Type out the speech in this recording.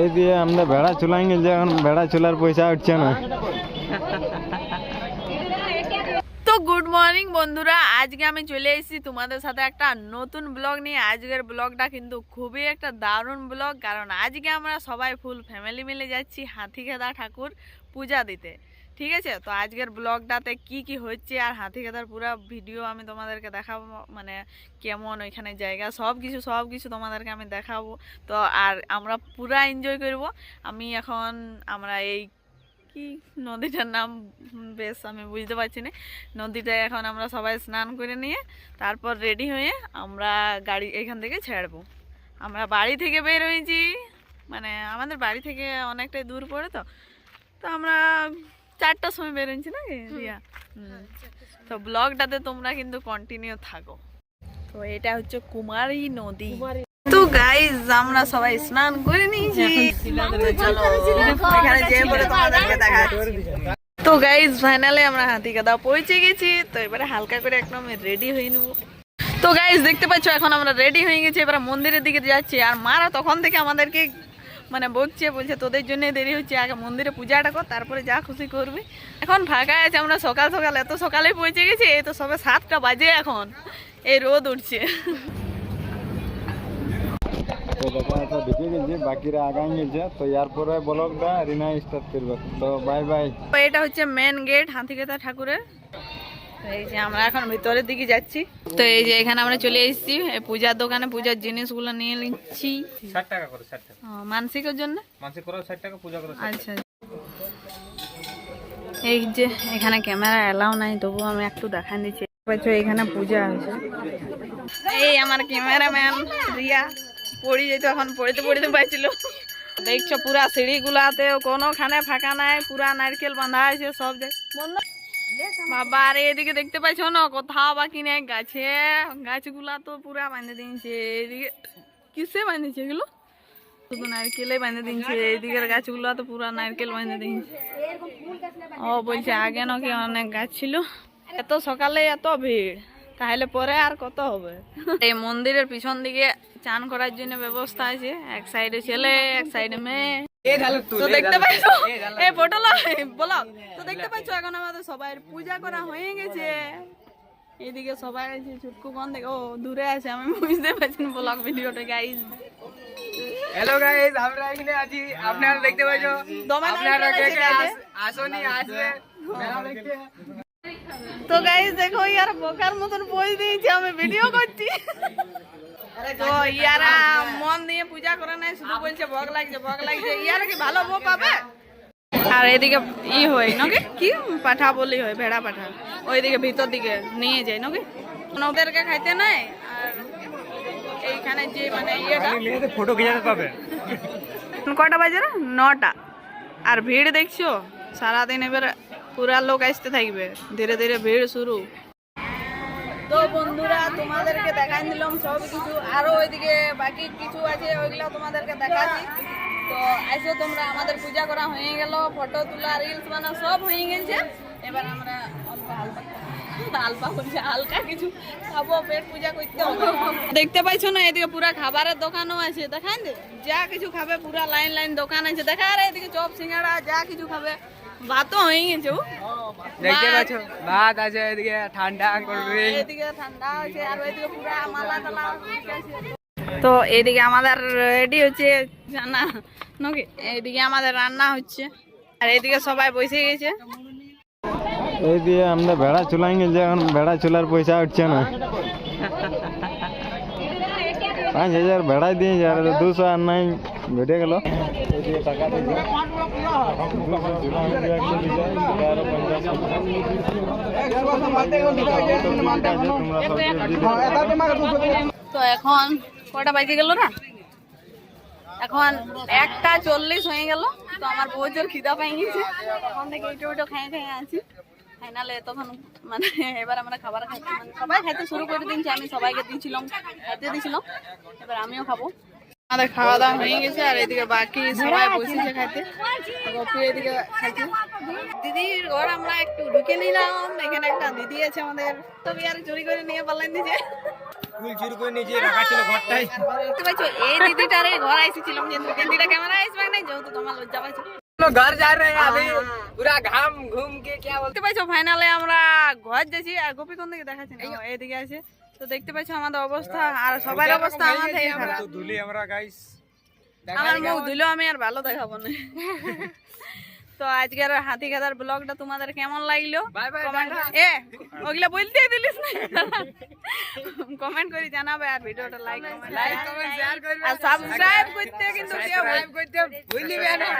এই দিয়ে আমরা ভেড়া চুলাই গেছি এখন ভেড়া চুলার পয়সা উঠছে না। তো গুড মর্নিং বন্ধুরা, আজকে আমি চলে এসেছি তোমাদের সাথে একটা নতুন ব্লগ নিয়ে। আজকের ব্লগটা কিন্তু খুবই একটা দারুণ ব্লগ কারণ আজকে আমরা সবাই ফুল ফ্যামিলি মিলে যাচ্ছি হাতিখেদা ঠাকুর পূজা দিতে। ঠিক আছে? তো আজকের ব্লগটাতে কি কি হচ্ছে আর হাতি হাতিখেদার পুরো ভিডিও আমি তোমাদেরকে দেখাবো মানে কেমন ওইখানে জায়গা সব কিছু সব কিছু তোমাদেরকে আমি দেখাবো। তো আর আমরা পুরা এনজয় করব। আমি এখন, আমরা এই কি নদীটার নাম বেশ আমি বুঝতে পারছি না। নদীটায় এখন আমরা সবাই স্নান করে নিয়ে তারপর রেডি হয়ে আমরা গাড়ি এখান থেকে ছাড়বো। আমরা বাড়ি থেকে বের হয়েছি। মানে আমাদের বাড়ি থেকে অনেকটাই দূর পড়ে তো। তো আমরা চারটার সময় বের হয়েছি না রিয়া? হুম। তো ব্লগটাতে তোমরা কিন্তু কন্টিনিউ থাকো। তো এটা হচ্ছে কুমারী নদী। তো গাইজ আমরা সবাই স্নান করে নিয়েছি। তো গাইজ ফাইনালে আমরা হাতি হাতিকাদা পৌঁছে গেছি। তো এবারে হালকা করে একদম রেডি হয়ে নেব। তো গাইজ দেখতে পাচ্ছ এখন আমরা রেডি হয়ে গেছি। এবারে মন্দিরের দিকে যাচ্ছি। আর মারা তখন থেকে আমাদেরকে মানে বকছে বলছে তোদের জন্য দেরি হচ্ছে আগে মন্দিরে পূজাটা কর তারপরে যা খুশি করবি। এখন ফাঁকা আছে আমরা সকাল সকাল এত সকালে পৌঁছে গেছি এই তো সবে সাতটা বাজে এখন। এই রোদ উঠছে। তো দেখা যাচ্ছে ঢুকে গেছি বাকিরা আগাই গেছে তো এরপরে ব্লগটা রিনা স্টার্ট করবে। তো বাই বাই এটা হচ্ছে মেন গেট হাতিকেতা ঠাকুরের। এই যে আমরা এখন ভিতরের দিকে যাচ্ছি। তো এই যে এখানে আমরা চলে এসেছি পূজার দোকানে পূজার জিনিসগুলো নিয়ে নিচ্ছি। ষাট টাকা করে ষাট টাকা। মানসিকের জন্য? মানসিক করো ষাট টাকা পূজা করো আচ্ছা। এই যে এখানে ক্যামেরা এলাও নাই তবু আমি একটু দেখান দিচ্ছি এখানে পূজা আছে। এই আমার ক্যামেরাম্যান রিয়া পড়ি যেত এখন পড়িতে পড়িতে পাইছিল। দেখছ পুরা সিঁড়িগুলাতে কোনোখানে ফাঁকা নাই পুরা নারকেল বাঁধা আছে সব জায়গায়। বাবা আর এদিকে দেখতে পাইছো না? কোথাও বাকি নেই গাছে। গাছগুলা তো পুরা বাঁধে দিয়েছে। এদিকে কিসে বাঁধেছে এগুলো? শুধু নারকেলে বাঁধে দিয়েছে। গাছগুলো তো পুরা নারকেল বাঁধে দিয়েছে। ও বলছে আগে নাকি অনেক গাছ ছিল। এত সকালে এত ভিড়। তাহলে পরে আর কত হবে? এই মন্দিরের পিছন দিকে চান করার জন্য ব্যবস্থা আছে। এক সাইডে ছেলে এক সাইডে মেয়ে। তো দেখতে পাইছো? বলো। তো দেখতে পাইছো এখন আমাদের সবাই পূজা করা হয়ে গেছে। এদিকে সবাই আছে ছুটকু কোন দেখে ও দূরে আছে আমি বুঝতে পারছি না ব্লগ ভিডিওটা গাইজ হ্যালো গাইস আমরা এখানে আছি। আপনারা দেখতে পাচ্ছ আপনারা কে কে আছে, আসনি আসবে। মেলা দেখতে। তো গাইজ দেখো ইয়ার বোকার মতন বই দিয়েছে আমি ভিডিও করছি। তো ইয়ারা মন দিয়ে পূজা করে নাই শুধু বলছে ভোগ লাগছে ভোগ লাগছে। ইয়ারা কি ভালো বউ পাবে? আর এদিকে ই হয় নাকি কি? পাঠা বলি হয় ভেড়া পাঠা। ওইদিকে ভিতর দিকে নিয়ে যায় নাকি ওদেরকে খাইতে নাই? আর এইখানে যে মানে ইয়েটা ফটো খিচাতে পাবে? কটা বাজে না নটা। আর ভিড় দেখছ? সারাদিন এবার পুরা লোক আসতে থাকবে। ধীরে ধীরে ভিড় শুরু। তো বন্ধুরা, তোমাদেরকে দেখাই দিলাম সব কিছু। আরও ওইদিকে বাকি কিছু আছে, ওইগুলো তোমাদেরকে দেখাচ্ছি। তো আইসো তোমরা, আমাদের পূজা করা হয়ে গেল, ফটো তোলা রিলস বানা সব হয়ে গেছে। এবার আমরা হালকা হালকা হালকা কিছু খাব, পেট পূজা করতে দেখতে পাইছো না, এদিকে পুরা খাবারের দোকানও আছে দেখান যা কিছু খাবে, পুরা লাইন লাইন দোকান আছে। দেখা আর এদিকে চপ, সিঙ্গাড়া, যা কিছু খাবে। ভাতও হয়ে গেছে দেখতে ভাত, পাচ্ছ ভাত আছে এদিকে ঠান্ডা করবে এদিকে ঠান্ডা আছে আর ওইদিকে পুরা মালা টালা তো এদিকে আমাদের রেডি হচ্ছে জানা নাকি এইদিকে আমাদের রান্না হচ্ছে আর এদিকে সবাই বসে গেছে এই দিয়ে আমরা ভেড়া চুলাই গেছি এখন ভেড়া চুলার পয়সা উঠছে না পাঁচ হাজার ভেড়া দিয়েছে আর দুশো আর নাই বেড়ে গেল। তো এখন কটা বাজে গেল না এখন একটা চল্লিশ হয়ে গেল, তো আমার প্রচুর খিদা পাই গেছে। তখন থেকে একটু একটু খাই খাই আছি। ফাইনালে তখন মানে এবার আমরা খাবার খাইতে মানে সবাই খাইতে শুরু করে দিয়েছি, আমি সবাইকে দিয়েছিলাম, খাইতে দিয়েছিলাম। এবার আমিও খাব। আমাদের খাওয়া দাওয়া হয়ে গেছে আর এদিকে বাকি সবাই বসেছে খাইতে গপু এদিকে খাইছে দিদির ঘর আমরা একটু ঢুকে নিলাম এখানে একটা দিদি আছে আমাদের তবে আর চুরি করে নিয়ে পারলেন দিছে ফুল চুরি করে নিয়ে যে রাখা ছিল ঘরটাই দেখতে পাচ্ছ এই দিদিটারে ঘর আইসেছিলাম কিন্তু দিদিটা ক্যামেরা আসবে না যেহেতু তোমার লজ্জা পাইছো लोग घर जा रहे हैं अभी पूरा घाम घूम के क्या बोलते দেখতে পাইছো ফাইনালে আমরা ঘর যাচ্ছি আর গোপী কোন দিকে দেখাচ্ছি না ও, এদিকে আছে তো দেখতে পাচ্ছ আমাদের অবস্থা হ্যাঁ, আর হ্যাঁ, সবার হ্যাঁ, অবস্থা আমার ধুলি আমরা গাইস আমার মুখ ধুলো আমি আর ভালো দেখাবো না। তো আজকের হাতি খাদার ব্লগটা তোমাদের কেমন লাগল? এ ওগুলা বলতেই দিলিস না? কমেন্ট করে জানাবে আর ভিডিওটা লাইক লাইক কমেন্ট শেয়ার করবে। আর সাবস্ক্রাইব করতে কিন্তু কেউ করতে ভুলবে না।